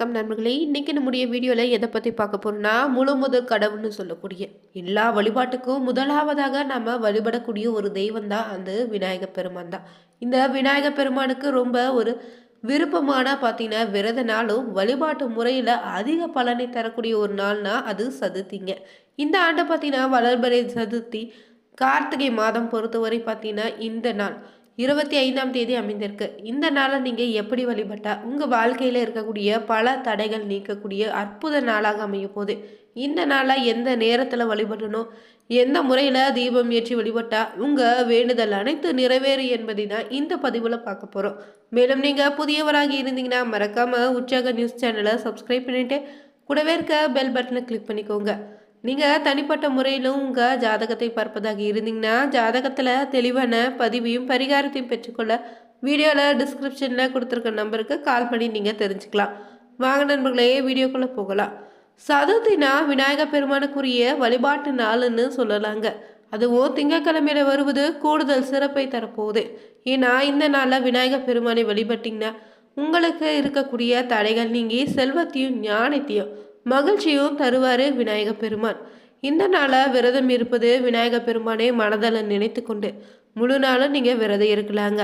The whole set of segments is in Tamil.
வணக்கம் நண்பர்களே. இன்றைக்கி நம்முடைய வீடியோவில் எதை பற்றி பார்க்க போகிறோம்னா முழு முதல் கடவுள்னு சொல்லக்கூடிய எல்லா வழிபாட்டுக்கும் முதலாவதாக நம்ம வழிபடக்கூடிய ஒரு தெய்வம் தான் அந்த விநாயகர் பெருமான் தான். இந்த விநாயக பெருமானுக்கு ரொம்ப ஒரு விருப்பமான பார்த்தீங்கன்னா விரத நாளும் வழிபாட்டு முறையில் அதிக பலனை தரக்கூடிய ஒரு நாள்னா அது சதுர்த்திங்க. இந்த ஆண்டு பார்த்தீங்கன்னா வளர்பறை சதுர்த்தி கார்த்திகை மாதம் பொறுத்தவரை பார்த்தீங்கன்னா இந்த நாள். இருபத்தி ஐந்தாம் தேதி அமைந்திருக்கு. இந்த நாளை நீங்கள் எப்படி வழிபட்டா உங்கள் வாழ்க்கையில் இருக்கக்கூடிய பல தடைகள் நீக்கக்கூடிய அற்புத நாளாக அமைய போகுது. இந்த நாளை எந்த நேரத்தில் வழிபடணும்? எந்த முறையில் தீபம் ஏற்றி வழிபட்டா உங்கள் வேண்டுதல் அனைத்து நிறைவேறு என்பதை தான் இந்த பதிவில் பார்க்க போகிறோம் மேலும் நீங்கள் புதியவராக இருந்தீங்கன்னா மறக்காமல் உற்சாக நியூஸ் சேனலை சப்ஸ்கிரைப் பண்ணிவிட்டு கூடவே இருக்க பெல் பட்டனை கிளிக் பண்ணிக்கோங்க. நீங்கள் தனிப்பட்ட முறையிலும் உங்கள் ஜாதகத்தை பார்ப்பதாக இருந்தீங்கன்னா ஜாதகத்தில் தெளிவான பதிவையும் பரிகாரத்தையும் பெற்றுக்கொள்ள வீடியோவில் டிஸ்கிரிப்ஷனில் கொடுத்துருக்க நம்பருக்கு கால் பண்ணி நீங்கள் தெரிஞ்சுக்கலாம். வாங்க நண்பர்களே வீடியோக்குள்ளே போகலாம். சதுர்த்தினா விநாயக பெருமானுக்குரிய வழிபாட்டு நாளுன்னு சொல்லலாங்க. அதுவும் திங்கக்கிழமையில வருவது கூடுதல் சிறப்பை தரப்போகுது. ஏன்னா இந்த நாளில் விநாயக பெருமானை வழிபட்டிங்கன்னா உங்களுக்கு இருக்கக்கூடிய தடைகள் நீங்கி செல்வத்தையும் ஞானத்தையும் மகிழ்ச்சியும் தருவார் விநாயக பெருமான். இந்த நாளை விரதம் இருப்பது விநாயக பெருமானை மனதில் நினைத்து கொண்டு முழு நாளும் நீங்கள் விரதம் இருக்கலாங்க.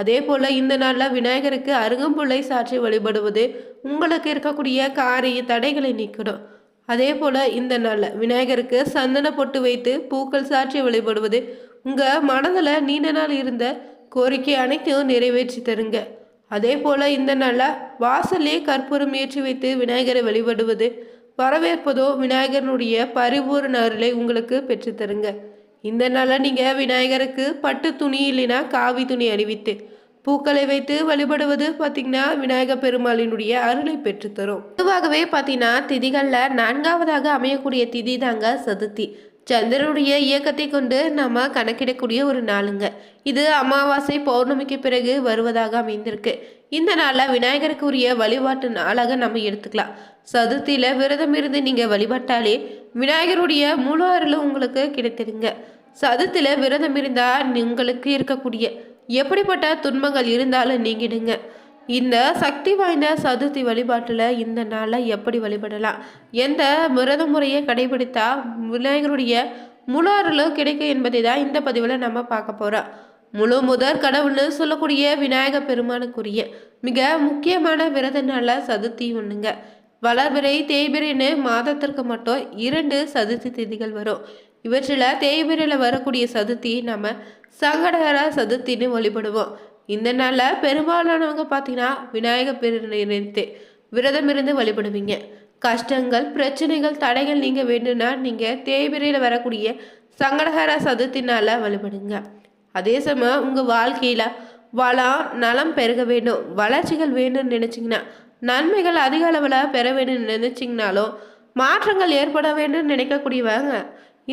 அதே போல் இந்த நாளில் விநாயகருக்கு அருங்கம்புள்ளை சாற்றி வழிபடுவது உங்களுக்கு இருக்கக்கூடிய காரிய தடைகளை நீக்கிடும். அதே போல் இந்த நாளில் விநாயகருக்கு சந்தன பொட்டு வைத்து பூக்கள் சாற்றி வழிபடுவது உங்கள் மனதில் நீண்ட நாள் இருந்த கோரிக்கை அனைத்தையும் நிறைவேற்றி தருங்க. அதே போல் இந்த நாளில் வாசலே கற்பூரம் ஏற்றி வைத்து விநாயகரை வழிபடுவது. வரவேற்பதோ விநாயகனுடைய பரிபூர்ண அருளை உங்களுக்கு பெற்றுத்தருங்க இந்த நாளில் நீங்கள் விநாயகருக்கு பட்டு துணி இல்லைன்னா காவி துணி அணிவித்து பூக்களை வைத்து வழிபடுவது பார்த்திங்கன்னா விநாயக பெருமாளினுடைய அருளை பெற்றுத்தரும் பொதுவாகவே பார்த்தீங்கன்னா திதிகளில் நான்காவதாக அமையக்கூடிய திதி தாங்க சதுர்த்தி. சந்திரனுடைய இயக்கத்தை கொண்டு நம்ம கணக்கிடக்கூடிய ஒரு நாளுங்க. இது அமாவாசை பௌர்ணமிக்கு பிறகு வருவதாக அமைந்திருக்கு. இந்த நாளில் விநாயகருக்கு உரிய வழிபாட்டு நாளாக நம்ம எடுத்துக்கலாம். சதுர்த்தியில் விரதம் இருந்து நீங்கள் வழிபட்டாலே விநாயகருடைய முழு அருளும் உங்களுக்கு கிடைத்திருங்க சதுர்த்தியில் விரதம் இருந்தால் உங்களுக்கு இருக்கக்கூடிய எப்படிப்பட்ட துன்பங்கள் இருந்தாலும் நீங்கிடுங்க. இந்த சக்தி வாய்ந்த சதுர்த்தி வழிபாட்டில் இந்த நாளில் எப்படி வழிபடலாம்? எந்த விரத முறையை கடைபிடித்தா விநாயகருடைய முழு அருளும் கிடைக்கும் என்பதை தான் இந்த பதிவில் நம்ம பார்க்க போகிறோம் முழு முதற் கடவுள்னு சொல்லக்கூடிய விநாயக பெருமானுக்குரிய மிக முக்கியமான விரத நாளில் சதுர்த்தி ஒன்றுங்க வளர்பிறை தேய்பிரைன்னு மாதத்திற்கு மட்டும் இரண்டு சதுர்த்தி திதிகள் வரும். இவற்றில் தேய்பிரையில் வரக்கூடிய சதுர்த்தி நம்ம சங்கடகர சதுர்த்தின்னு வழிபடுவோம். இந்த நாளில் பெரும்பாலானவங்க பார்த்தீங்கன்னா விநாயகர் பெரு விரதம் இருந்து வழிபடுவீங்க. கஷ்டங்கள் பிரச்சனைகள் தடைகள் நீங்கள் வேணும்னா நீங்கள் தேய்பிரையில் வரக்கூடிய சங்கடகர சதுர்த்தினால் வழிபடுங்க. அதே சமயம் உங்கள் வாழ்க்கையில் வளம் நலம் பெருக வேண்டும். வளர்ச்சிகள் வேணும்னு நினச்சிங்கன்னா நன்மைகள் அதிக அளவில் பெற வேணும்னு நினச்சிங்கனாலும் மாற்றங்கள் ஏற்பட வேண்டும்னு நினைக்கக்கூடியவங்க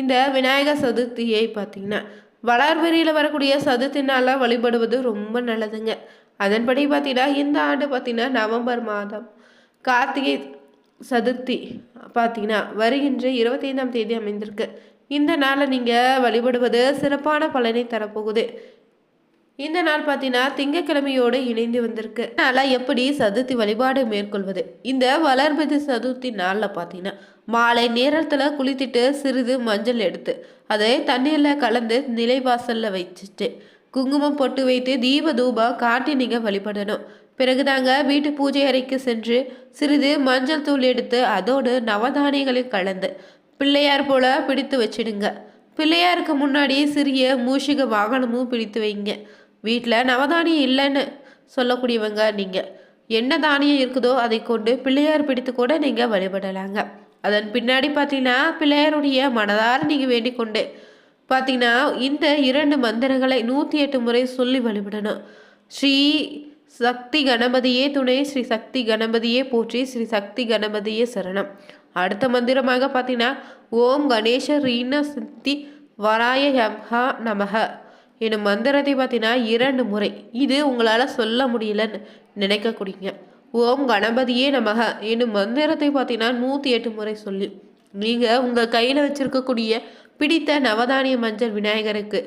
இந்த விநாயகர் சதுர்த்தியை பார்த்தீங்கன்னா வளர்வெறியில் வரக்கூடிய சதுர்த்தினால வழிபடுவது ரொம்ப நல்லதுங்க. அதன்படி பார்த்தீங்கன்னா இந்த ஆண்டு பார்த்தீங்கன்னா நவம்பர் மாதம் கார்த்திகை சதுர்த்தி பார்த்தீங்கன்னா வருகின்ற இருபத்தைந்தாம் தேதி அமைந்திருக்கு. இந்த நாளை நீங்கள் வழிபடுவது சிறப்பான பலனை தரப்போகுது. இந்த நாள் பார்த்தீங்கன்னா திங்கக்கிழமையோடு இணைந்து வந்திருக்கு. அதனால் எப்படி சதுர்த்தி வழிபாடு மேற்கொள்வது? இந்த வளர்பது சதுர்த்தி நாளில் பார்த்தீங்கன்னா மாலை நேரத்தில் குளித்துட்டு சிறிது மஞ்சள் எடுத்து அதை தண்ணீரில் கலந்து நிலைவாசலில் வச்சுட்டு குங்குமம் பொட்டு வைத்து தீப தூபம் காட்டி நீங்கள் வழிபடணும். பிறகுதாங்க வீட்டு பூஜை அறைக்கு சென்று சிறிது மஞ்சள் தூள் எடுத்து அதோடு நவதானியங்களை கலந்து பிள்ளையார் போல பிடித்து வச்சிடுங்க. பிள்ளையாருக்கு முன்னாடி சிறிய மூஷிக வாகனமும் பிடித்து வைங்க. வீட்டில் நவதானியம் இல்லைன்னு சொல்லக்கூடியவங்க நீங்கள் என்ன தானியம் இருக்குதோ அதை கொண்டு பிள்ளையார் பிடித்து கூட நீங்கள் வழிபடலாங்க. அதன் பின்னாடி பார்த்தீங்கன்னா பிள்ளையாருடைய மனதார நீங்கள் வேண்டிக் கொண்டு பார்த்தீங்கன்னா இந்த இரண்டு மந்திரங்களை நூற்றி எட்டு முறை சொல்லி வழிபடணும். ஸ்ரீ சக்தி கணபதியே துணை ஸ்ரீ சக்தி கணபதியே போற்றி ஸ்ரீ சக்தி கணபதியே சரணம். அடுத்த மந்திரமாக பார்த்தீங்கன்னா ஓம் கணேஷ ரீன சித்தி வராய யம்ஹா நமக எனும் மந்திரத்தை பார்த்தீங்கன்னா இரண்டு முறை. இது உங்களால் சொல்ல முடியலன்னு நினைக்கக்கூடியங்க. ஓம் கணபதியே நமக. என்னும் மந்திரத்தை பார்த்தீங்கன்னா நூற்றி எட்டு முறை சொல்லி. நீங்கள் உங்கள் கையில் வச்சுருக்கக்கூடிய பிடித்த நவதானிய மஞ்சள் விநாயகருக்கு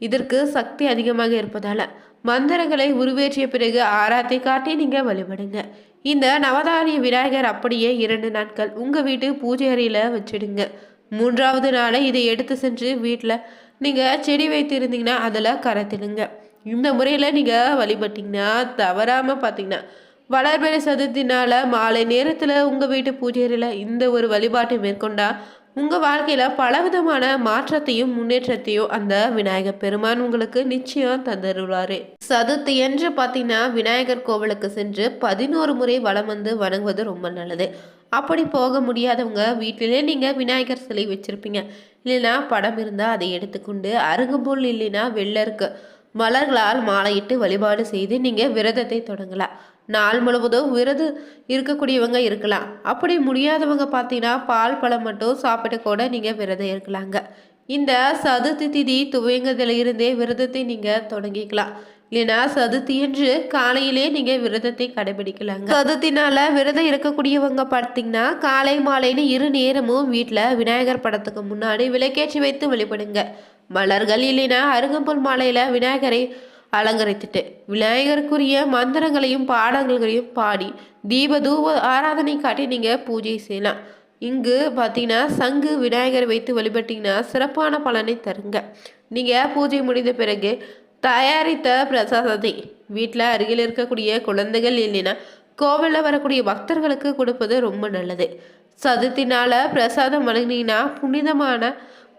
இதற்கு சக்தி அதிகமாக இருப்பதால் மந்திரங்களை உருவேற்றிய பிறகு ஆராத்தை காட்டி நீங்கள் வழிபடுங்க. இந்த நவதானிய விநாயகர் அப்படியே இரண்டு நாட்கள் உங்கள் வீட்டு பூஜை அறையில் வச்சிடுங்க. மூன்றாவது நாளை இதை எடுத்து சென்று வீட்டில் நீங்கள் செடி வைத்திருந்தீங்கன்னா அதில் கரைத்திடுங்க இந்த முறையில் நீங்கள் வழிபட்டிங்கன்னா தவறாமல் பார்த்தீங்கன்னா வளர்பிறை சதுர்த்தினால மாலை நேரத்தில் உங்கள் வீட்டு பூஜையில் இந்த ஒரு வழிபாட்டை மேற்கொண்டா உங்கள் வாழ்க்கையில் பலவிதமான மாற்றத்தையும் முன்னேற்றத்தையும் அந்த விநாயகர் பெருமான் உங்களுக்கு நிச்சயம் தந்துருவார். சதுர்த்தி என்று பார்த்தீங்கன்னா விநாயகர் கோவிலுக்கு சென்று பதினோரு முறை வளம் வந்து வணங்குவது ரொம்ப நல்லது. அப்படி போக முடியாதவங்க வீட்டிலே நீங்கள் விநாயகர் சிலை வச்சுருப்பீங்க. இல்லைன்னா படம் இருந்தால் அதை எடுத்துக்கொண்டு அருகம்புல் இல்லைன்னா வெள்ளருக்கு. மலர்களால் மாலையிட்டு வழிபாடு செய்து நீங்கள் விரதத்தை தொடங்கலாம் நாள் முழுவதும் விரதம் இருக்கக்கூடியவங்க இருக்கலாம். அப்படி முடியாதவங்க பார்த்தீங்கன்னா பால் பழம் மட்டும் சாப்பிட்டு கூட நீங்கள் விரதம் இருக்கலாங்க இந்த சதுர்த்தி திதி துவங்கதில் இருந்தே விரதத்தை நீங்கள் தொடங்கிக்கலாம். இல்லைன்னா சதுர்த்தி என்று காலையிலே நீங்கள் விரதத்தை கடைபிடிக்கலாங்க. சதுர்த்தினால விரதம் இருக்கக்கூடியவங்க பார்த்தீங்கன்னா காலை மாலைன்னு இரு நேரமும் வீட்டில் விநாயகர் படத்துக்கு முன்னாடி விளக்கேற்றி வைத்து வழிபடுங்க. மலர்கள் இல்லைன்னா அருகம்புல் மாலையில் விநாயகரை அலங்கரித்துட்டு விநாயகருக்குரிய மந்திரங்களையும் பாடல்களையும் பாடி தீப தூப ஆராதனை காட்டி நீங்கள் பூஜை செய்யலாம். இங்கு பார்த்தீங்கன்னா சங்கு விநாயகரை வைத்து வழிபட்டிங்கன்னா சிறப்பான பலனை தருங்க. நீங்கள் பூஜை முடிந்த பிறகு தயாரித்த பிரசாதத்தை வீட்டில் அருகில் இருக்கக்கூடிய குழந்தைகள் இல்லைன்னா கோவிலில் வரக்கூடிய பக்தர்களுக்கு கொடுப்பது ரொம்ப நல்லது. சதுத்தினால பிரசாதம் வழங்கினீங்கன்னா புனிதமான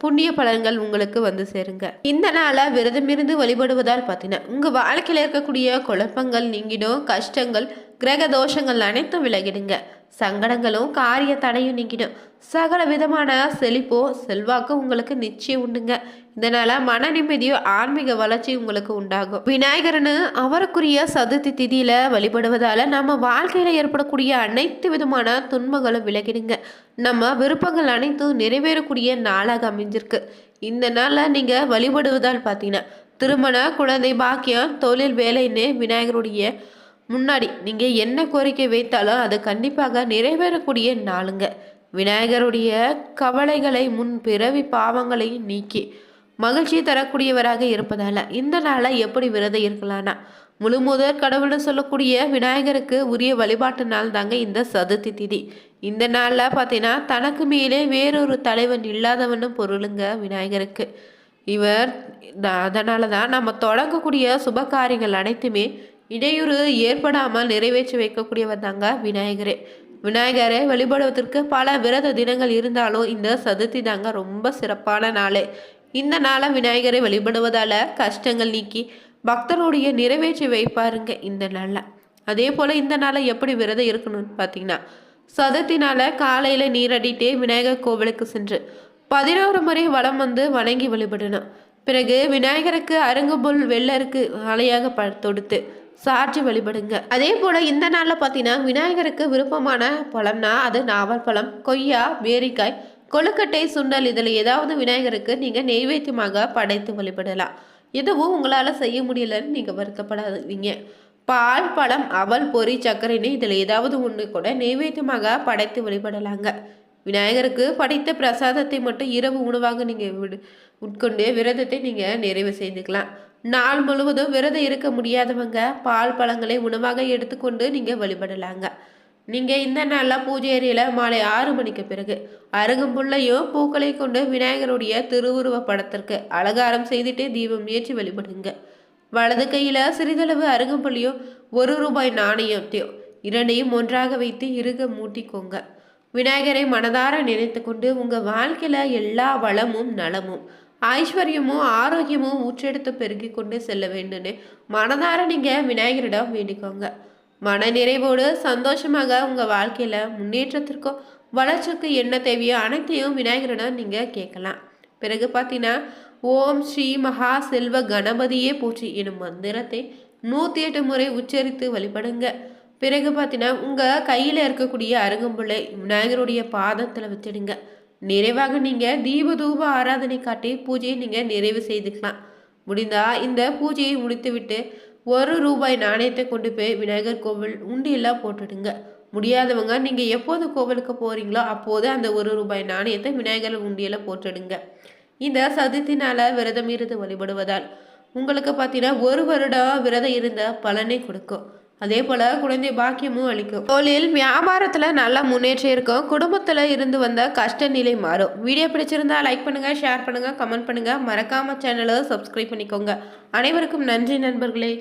புண்ணிய பலன்கள் உங்களுக்கு வந்து சேருங்க. இந்த நாளை விரதம் இருந்து வழிபடுவதால் பார்த்தீங்கன்னா உங்கள் வாழ்க்கையில் இருக்கக்கூடிய குழப்பங்கள் நீங்கிடும் கஷ்டங்கள் கிரக தோஷங்கள் அனைத்தும் விலகிடுங்க. சங்கடங்களும் காரிய தடையும் நீங்கிடும். சகல விதமான செழிப்போ செல்வாக்கு உங்களுக்கு நிச்சயம் உண்டுங்க. இதனால மன நிம்மதியும் ஆன்மீக வளர்ச்சி உங்களுக்கு உண்டாகும். விநாயகர்னு அவருக்குரிய சதுர்த்தி திதியில வழிபடுவதால நம்ம வாழ்க்கையில ஏற்படக்கூடிய அனைத்து விதமான துன்பங்களும் விலகிடுங்க. நம்ம விருப்பங்கள் அனைத்தும் நிறைவேறக்கூடிய நாளாக அமைஞ்சிருக்கு. இந்த நாளில் நீங்கள் வழிபடுவதால் பார்த்தீங்கன்னா திருமண குழந்தை பாக்கியம் தொழில் வேலைன்னு விநாயகருடைய முன்னாடி நீங்கள் என்ன கோரிக்கை வைத்தாலும் அது கண்டிப்பாக நிறைவேறக்கூடிய நாளுங்க. விநாயகருடைய கவலைகளை முன் பிறவி பாவங்களை நீக்கி மகிழ்ச்சி தரக்கூடியவராக இருப்பதால இந்த நாளை எப்படி விரதம் இருக்கலாம்னா முழு முதற் கடவுள்னு சொல்லக்கூடிய விநாயகருக்கு உரிய வழிபாட்டு நாள் தாங்க இந்த சதுர்த்தி திதி. இந்த நாளில் பார்த்தீங்கன்னா தனக்கு மேலே வேறொரு தலைவன் இல்லாதவனும் பொருளுங்க விநாயகருக்கு. இவர் அதனால தான் நம்ம தொடங்கக்கூடிய சுப காரியங்கள் அனைத்துமே இடையூறு ஏற்படாமல் நிறைவேற்றி வைக்கக்கூடியவர் தாங்க விநாயகரே. விநாயகரை வழிபடுவதற்கு பல விரத தினங்கள் இருந்தாலும் இந்த சதுர்த்தி தாங்க ரொம்ப சிறப்பான நாள். இந்த நாளை விநாயகரை வழிபடுவதால் கஷ்டங்கள் நீக்கி பக்தருடைய நிறைவேற்றி வைப்பாருங்க இந்த நாளில். அதே போல் இந்த நாளை எப்படி விரதம் இருக்கணும்னு பார்த்தீங்கன்னா சதத்தினால காலையில் நீரடிட்டே விநாயகர் கோவிலுக்கு சென்று பதினோரு முறை வளம் வந்து வணங்கி வழிபடணும். பிறகு விநாயகருக்கு அருங்குபுல் வெள்ளருக்கு ஆலையாக ப தொடுத்து சாட்சி வழிபடுங்க. அதே போல் இந்த நாளில் பார்த்தீங்கன்னா விநாயகருக்கு விருப்பமான பழம்னா அது நாவல் பழம் கொய்யா பேரிக்காய் கொழுக்கட்டை சுண்டல் இதில் ஏதாவது விநாயகருக்கு நீங்கள் நெய்வேத்தியமாக படைத்து வழிபடலாம். எதுவும் உங்களால் செய்ய முடியலன்னு நீங்கள் வருத்தப்படாதீங்க. பால் பழம் அவல் பொறி சர்க்கரைன்னு இதில் ஏதாவது ஒன்று கூட நெய்வேத்தியமாக படைத்து வழிபடலாங்க. விநாயகருக்கு படைத்த பிரசாதத்தை மட்டும் இரவு உணவாக நீங்கள் விடு உட்கொண்டு விரதத்தை நீங்கள் நிறைவு செய்துக்கலாம். நாள் முழுவதும் விரதம் இருக்க முடியாதவங்க பால் பழங்களை உணவாக எடுத்துக்கொண்டு நீங்கள் வழிபடலாங்க. நீங்கள் இந்த நாளில் பூஜை அறையில் மாலை ஆறு மணிக்கு பிறகு அருகம்புள்ளையும் பூக்களை கொண்டு விநாயகருடைய திருவுருவ படத்திற்கு அலங்காரம் செய்துட்டு தீபம் ஏற்றி வழிபடுங்க. வலது கையில் சிறிதளவு அருகம்புள்ளியும் ஒரு ரூபாய் நாணயத்தையும் இரண்டையும் ஒன்றாக வைத்து இறுக மூட்டிக்கோங்க. விநாயகரை மனதார நினைத்து கொண்டு உங்கள் வாழ்க்கையில் எல்லா வளமும் நலமும் ஐஸ்வர்யமும் ஆரோக்கியமும் ஊற்றெடுத்து பெருகி கொண்டு செல்ல வேண்டும்னு மனதார நீங்கள் விநாயகரிடம் வேண்டிக்கோங்க. மன நிறைவோடு சந்தோஷமாக உங்கள் வாழ்க்கையில் முன்னேற்றத்திற்கும் வளர்ச்சிக்கு என்ன தேவையோ அனைத்தையும் விநாயகரிடம் நீங்கள் கேட்கலாம். பிறகு பார்த்தீங்கன்னா ஓம் ஸ்ரீ மகா செல்வ கணபதியே போற்றி எனும் மந்திரத்தை நூற்றி எட்டு முறை உச்சரித்து வழிபடுங்க. பிறகு பார்த்தீங்கன்னா உங்கள் கையில் இருக்கக்கூடிய அருங்கம்புள்ளை விநாயகருடைய பாதத்தில் வச்சிடுங்க. நிறைவாக நீங்கள் தீப தூப ஆராதனை காட்டி பூஜையை நீங்கள் நிறைவு செய்துக்கலாம். முடிந்தால் இந்த பூஜையை முடித்துவிட்டு ஒரு ரூபாய் நாணயத்தை கொண்டு போய் விநாயகர் கோவில் உண்டியெல்லாம் போட்டுடுங்க. முடியாதவங்க நீங்கள் எப்போது கோவிலுக்கு போகிறீங்களோ அப்போது அந்த ஒரு ரூபாய் நாணயத்தை விநாயகர் உண்டியில் போட்டுடுங்க. இந்த சதுர்த்தினால் விரதம் இருந்து வழிபடுவதால் உங்களுக்கு பார்த்தீங்கன்னா ஒரு வருடம் விரதம் இருந்த பலனை கொடுக்கும். அதே போல் குழந்தை பாக்கியமும் அளிக்கும். தொழில் வியாபாரத்தில் நல்ல முன்னேற்றம் இருக்கும். குடும்பத்தில் இருந்து வந்த கஷ்ட நிலை மாறும். வீடியோ பிடிச்சிருந்தா லைக் பண்ணுங்கள் ஷேர் பண்ணுங்கள் கமெண்ட் பண்ணுங்கள் மறக்காமல் சேனலை சப்ஸ்கிரைப் பண்ணிக்கோங்க. அனைவருக்கும் நன்றி நண்பர்களே.